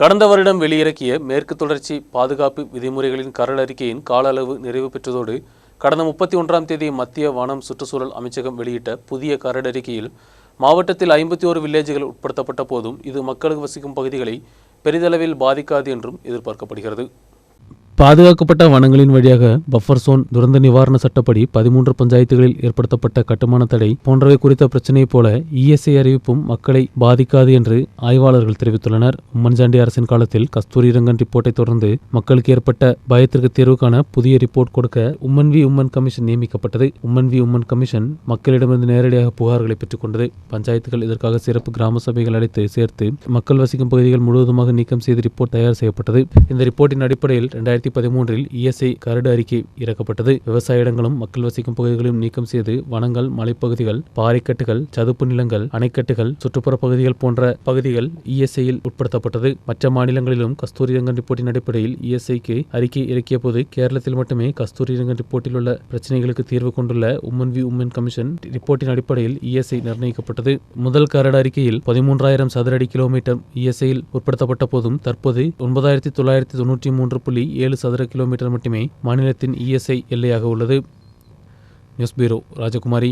கடந்த வருடம் வெளியிறக்கிய மேற்கு தொடர்ச்சி பாதுகாப்பு விதிமுறைகளின் கரடறிக்கையின் அறிக்கையின் கால அளவு நிறைவு பெற்றதோடு கடந்த முப்பத்தி ஒன்றாம் தேதி மத்திய வனம் சுற்றுச்சூழல் அமைச்சகம் வெளியிட்ட புதிய கரடறிக்கையில் மாவட்டத்தில் ஐம்பத்தி ஓரு வில்லேஜுகள் உட்படுத்தப்பட்ட போதும் இது மக்களுக்கு வசிக்கும் பகுதிகளை பெரிதளவில் பாதிக்காது என்றும் எதிர்பார்க்கப்படுகிறது. பாதுகாக்கப்பட்ட வனங்களின் வழியாக பஃபர் சோன் துரந்த நிவாரண சட்டப்படி பதிமூன்று பஞ்சாயத்துகளில் ஏற்படுத்தப்பட்ட கட்டுமான தடை போன்றவை குறித்த பிரச்சனையைப் போல இஎஸ்ஐ அறிவிப்பும் மக்களை பாதிக்காது என்று ஆய்வாளர்கள் தெரிவித்துள்ளனர். உம்மன்சாண்டி அரசின் காலத்தில் கஸ்தூரி ரங்கன் ரிப்போர்ட்டை தொடர்ந்து மக்களுக்கு ஏற்பட்ட பயத்திற்கு தீர்வுக்கான புதிய ரிப்போர்ட் கொடுக்க உம்மன் வி உம்மன் கமிஷன் நியமிக்கப்பட்டது. உம்மன் வி உம்மன் கமிஷன் மக்களிடமிருந்து நேரடியாக புகார்களை பெற்றுக்கொண்டது பஞ்சாயத்துகள் இதற்காக சிறப்பு கிராம சபைகள் அழைத்து சேர்த்து மக்கள் வசிக்கும் பகுதிகள் முழுவதுமாக நீக்கம் செய்து ரிப்போர்ட் தயார் செய்யப்பட்டது. இந்த ரிப்போர்ட்டின் அடிப்படையில் இரண்டாயிரத்தி பதிமூன்றில் இஎஸ்ஐ கரடு அறிக்கை இறக்கப்பட்டது. விவசாய இடங்களும் மக்கள் வசிக்கும் பகுதிகளையும் நீக்கம் செய்து வனங்கள் மலைப்பகுதிகள் பாறைக்கட்டுகள் சதுப்பு நிலங்கள் அணைக்கட்டுகள் சுற்றுப்புற பகுதிகள் போன்ற பகுதிகள் இஎஸ்ஐயில் உட்படுத்தப்பட்டது. மற்ற மாநிலங்களிலும் கஸ்தூரி ரங்கன் ரிப்போர்ட்டின் அடிப்படையில் இஎஸ்ஐக்கு அறிக்கை இறக்கிய போது கேரளத்தில் மட்டுமே கஸ்தூரி ரங்கன் ரிப்போர்ட்டில் உள்ள பிரச்சனைகளுக்கு தீர்வு கொண்டுள்ள உமன் வி உமன் கமிஷன் ரிப்போர்ட்டின் அடிப்படையில் இஎஸ்ஐ நிர்ணயிக்கப்பட்டது. முதல் கரடு அறிக்கையில் பதிமூன்றாயிரம் சதுர அடி கிலோமீட்டர் இஎஸ்ஐயில் உட்படுத்தப்பட்ட போதும் தற்போது ஒன்பதாயிரத்தி தொள்ளாயிரத்தி தொண்ணூற்றி மூன்று புள்ளி ஏழு ஏழு சதுர கிலோமீட்டர் மட்டுமே மாநிலத்தின் இஎஸ்ஐ எல்லையாக உள்ளது. News bureau Rajakumari.